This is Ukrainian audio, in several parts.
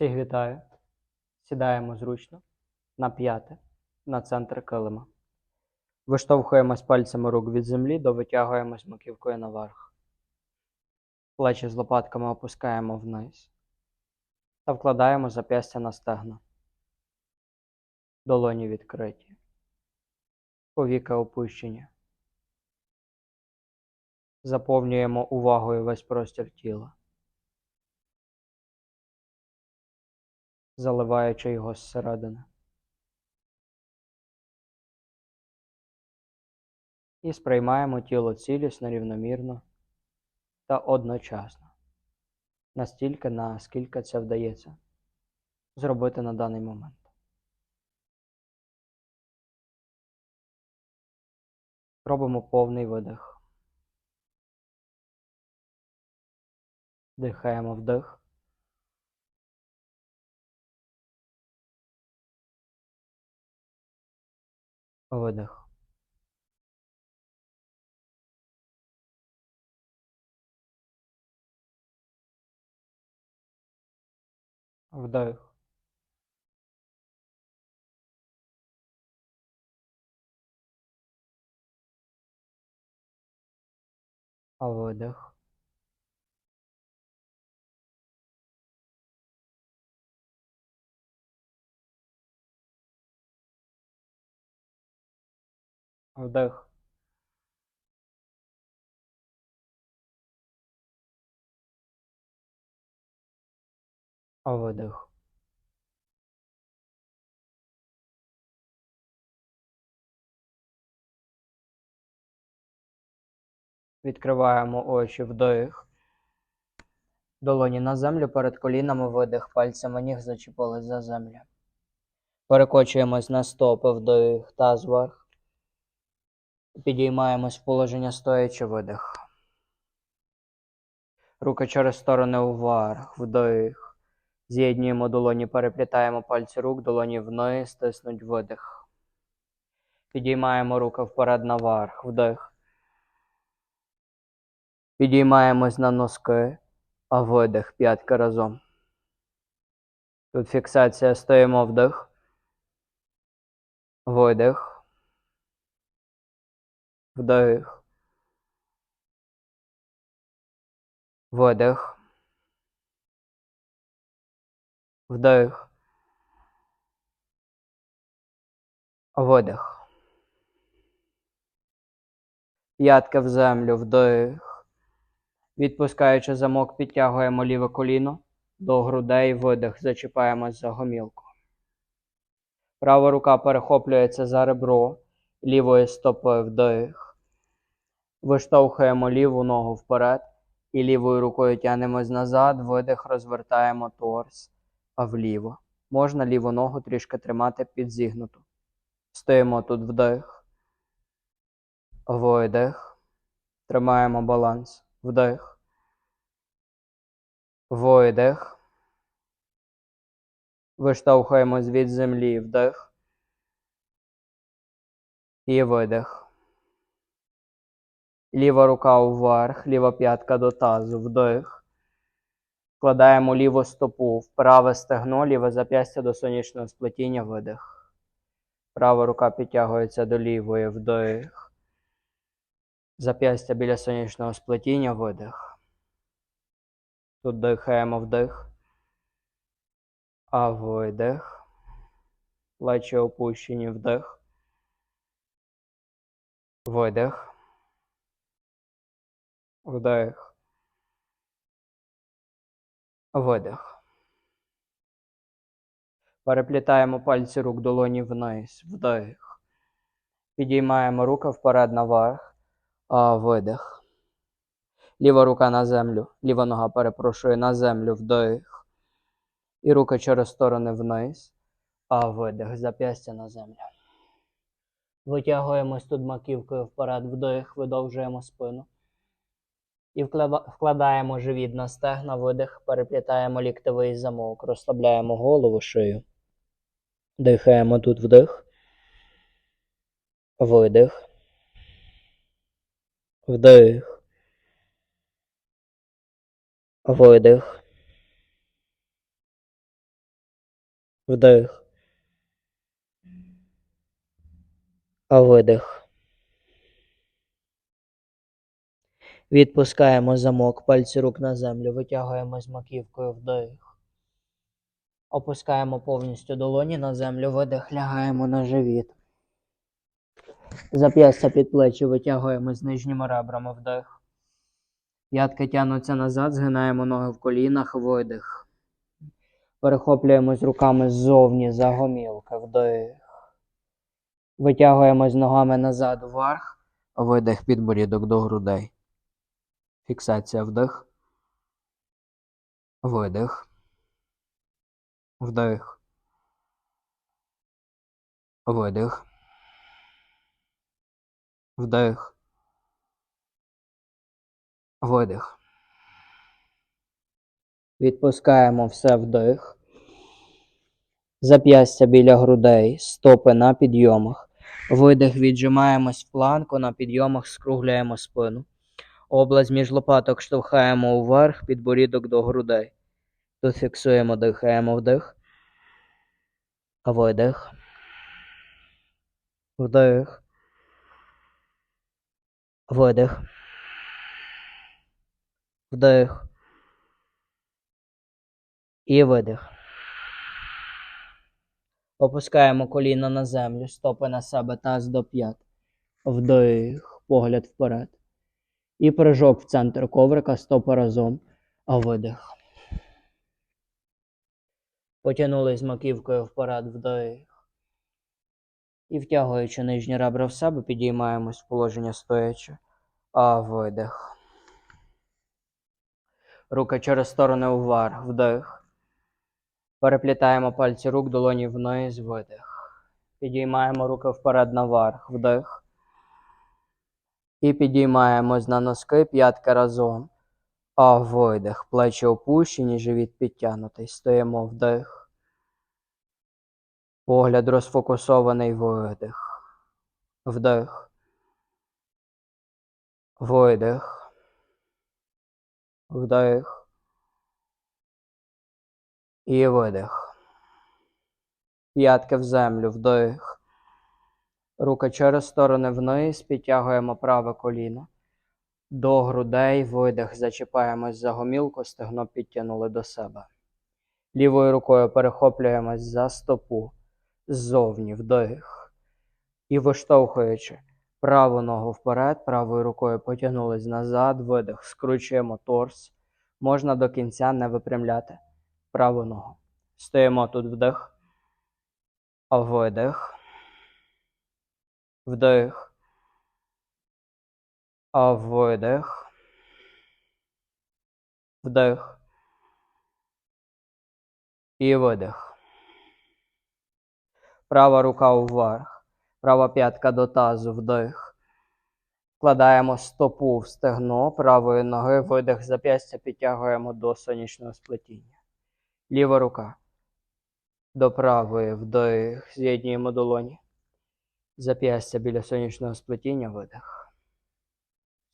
Всіх вітаю. Сідаємо зручно на п'яте, на центр килима. Виштовхуємось пальцями рук від землі, довитягуємось маківкою наверх. Плечі з лопатками опускаємо вниз та вкладаємо зап'ястя на стегна. Долоні відкриті. Повіки опущені. Заповнюємо увагою весь простір тіла. Заливаючи його зсередини. І сприймаємо тіло цілісно, рівномірно та одночасно, настільки, наскільки це вдається зробити на даний момент. Робимо повний видих. Дихаємо вдих. Видих. Вдих. Видих. Вдих. Видих. Відкриваємо очі вдих. Долоні на землю перед колінами видих, пальцями ніг зачепили за землю. Перекочуємось на стопи вдих, таз вверх. Підіймаємось в положення стоячи видих. Руки через сторони вверх, вдих. З'єднуємо долоні, переплітаємо пальці рук, долоні вниз, стиснуть видих. Підіймаємо руки вперед наверх, вдих. Підіймаємось на носки, а видих п'ятки разом. Тут фіксація стоїмо вдих. Видих. Вдих. Видих. Вдих. Видих. П'ятки в землю, вдих. Відпускаючи замок, підтягуємо ліве коліно до грудей, видих, зачіпаємось за гомілку. Права рука перехоплюється за ребро лівої стопи вдих. Виштовхуємо ліву ногу вперед і лівою рукою тягнемось назад, видих, розвертаємо торс вліво. Можна ліву ногу трішки тримати підзігнуту. Стоїмо тут вдих. Видих. Тримаємо баланс. Вдих. Видих. Виштовхуємось від землі вдих. І видих. Ліва рука вверх, ліва п'ятка до тазу, вдих. Вкладаємо ліву стопу в праве стегно, ліве зап'ястя до сонячного сплетіння, видих. Права рука підтягується до лівої вдих. Зап'ястя біля сонячного сплетіння, видих. Тут дихаємо вдих. А видих. Плечі опущені вдих. Видих. Вдих. Видих. Переплітаємо пальці рук долоні вниз. Вдих. Підіймаємо руки вперед наверх. А, Видих. Ліва рука на землю. Ліва нога перепрошує на землю. Вдих. І руки через сторони вниз. А видих. Зап'ястя на землю. Витягуємось тут маківкою вперед. Вдих. Видовжуємо спину. І вкладаємо живіт на стегна, видих, переплітаємо ліктовий замок, розслабляємо голову шию. Дихаємо тут вдих. Видих. Вдих. Видих. Вдих. А видих. Відпускаємо замок, пальці рук на землю, витягуємо з маківкою вдих. Опускаємо повністю долоні на землю, видих, лягаємо на живіт. Зап'ястя під плечі витягуємо з нижніми ребрами вдих. П'ятки тягнуться назад, згинаємо ноги в колінах, видих. Перехоплюємось руками ззовні за гомілки, вдих. Витягуємось ногами назад вверх, видих підборідок до грудей. Фіксація вдих. Видих. Вдих. Видих. Вдих. Видих. Відпускаємо все вдих. Зап'ястя біля грудей, стопи на підйомах. Видих, віджимаємось в планку, на підйомах скругляємо спину. Область між лопаток штовхаємо вверх, підборідок до грудей. Тут фіксуємо, дихаємо вдих. Видих. Вдих. Видих. Вдих. І видих. Опускаємо коліна на землю, стопи на себе, таз до п'ят. Вдих, погляд вперед. І прыжок в центр коврика, стопи разом. А видих. Потягнулись маківкою вперед, вдих. І втягуючи нижні ребра в себе, підіймаємось в положення стоячи. А видих. Руки через сторони вверх, вдих. Переплітаємо пальці рук, долоні вниз, видих. Підіймаємо руки вперед наверх, вдих. І підіймаємось на носки п'ятки разом. А видих. Плечі опущені, живіт підтягнутий. Стоїмо вдих. Погляд розфокусований видих. Вдих. Видих. Вдих. І видих. П'ятки в землю, вдих. Руки через сторони вниз, підтягуємо праве коліно. До грудей, видих, зачіпаємось за гомілку, стегно підтягнули до себе. Лівою рукою перехоплюємось за стопу. Ззовні, вдих. І виштовхуючи праву ногу вперед, правою рукою потягнулись назад, видих, скручуємо торс. Можна до кінця не випрямляти праву ногу. Стоїмо тут вдих. Видих. Вдих. Видих. Вдих. І видих. Права рука вверх. Права п'ятка до тазу. Вдих. Вкладаємо стопу в стегно правої ноги, видих зап'ястя підтягуємо до сонячного сплетіння. Ліва рука. До правої вдих. З'єднуємо долоні. Зап'ястя біля сонячного сплетіння, видих.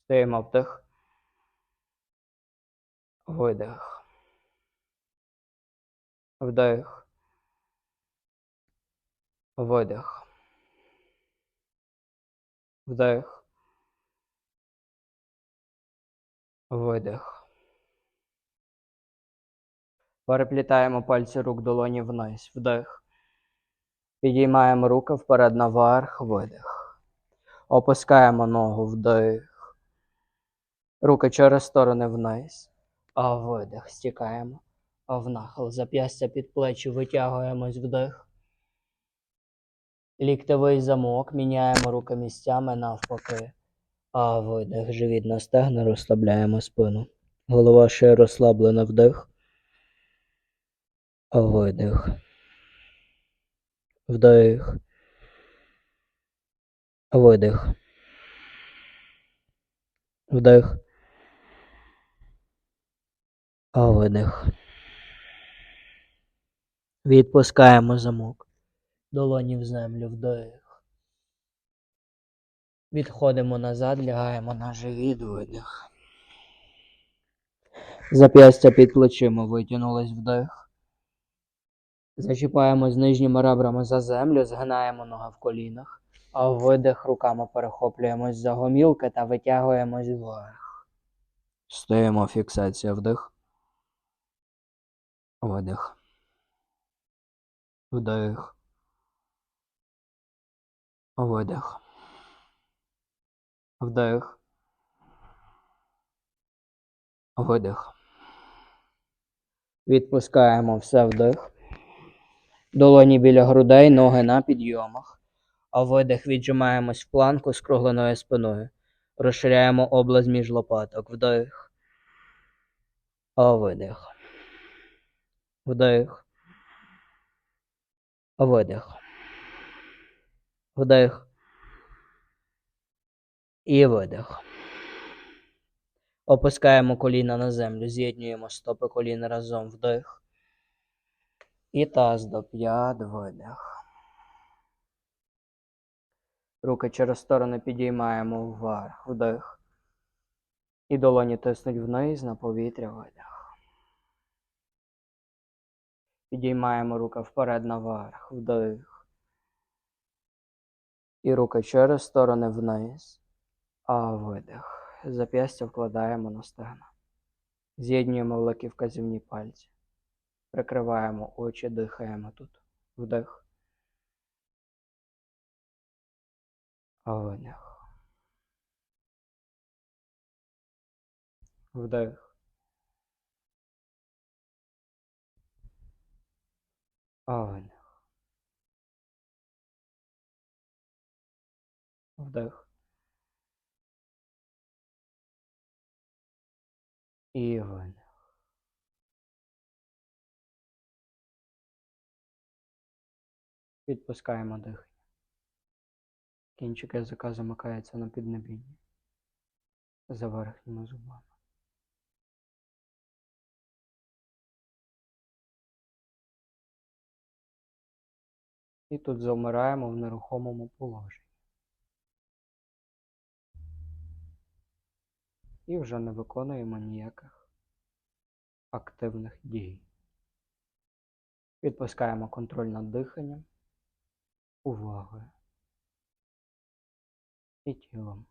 Стоїмо вдих. Видих. Вдих. Видих. Вдих. Видих. Переплітаємо пальці рук долоні вниз. Вдих. Підіймаємо руки вперед наверх, видих. Опускаємо ногу вдих. Руки через сторони вниз. А видих. Стікаємо. А в нахил. Зап'ястя під плечі витягуємось вдих. Ліктевий замок. Міняємо руки місцями навпаки. А видих. Живіт на стегна, розслабляємо спину. Голова ще розслаблена вдих. Видих. Вдих. Видих. Вдих. Видих. Відпускаємо замок. Долоні в землю вдих. Відходимо назад, лягаємо на живіт, видих. Зап'ястя під плечима витягнулись вдих. Зачіпаємось нижніми ребрами за землю, згинаємо ноги в колінах, а видих руками перехоплюємось за гомілки та витягуємось вверх. Стоїмо фіксація вдих. Видих. Вдих. Видих. Вдих. Видих. Відпускаємо все вдих. Долоні біля грудей, ноги на підйомах. А видих віджимаємось в планку з кругленою спиною. Розширяємо область між лопаток. Вдих. А видих. Вдих. Видих. Вдих. І видих. Опускаємо коліна на землю, з'єднуємо стопи колін разом вдих. І таз до п'ят видих. Руки через сторони підіймаємо вверх, вдих. І долоні тиснуть вниз на повітря видих. Підіймаємо руки вперед наверх, вдих. І руки через сторони вниз, а видих. Зап'ястя вкладаємо на стегна. З'єднуємо великі вказівні пальці. Прикриваємо очі, дихаємо тут. Вдих. Видих. Вдих. Видих. Вдих. І видих. Відпускаємо дихання. Кінчик язика замикається на піднебінні за верхніми зубами. І тут завмираємо в нерухомому положенні. І вже не виконуємо ніяких активних дій. Відпускаємо контроль над диханням, увагою і тілом.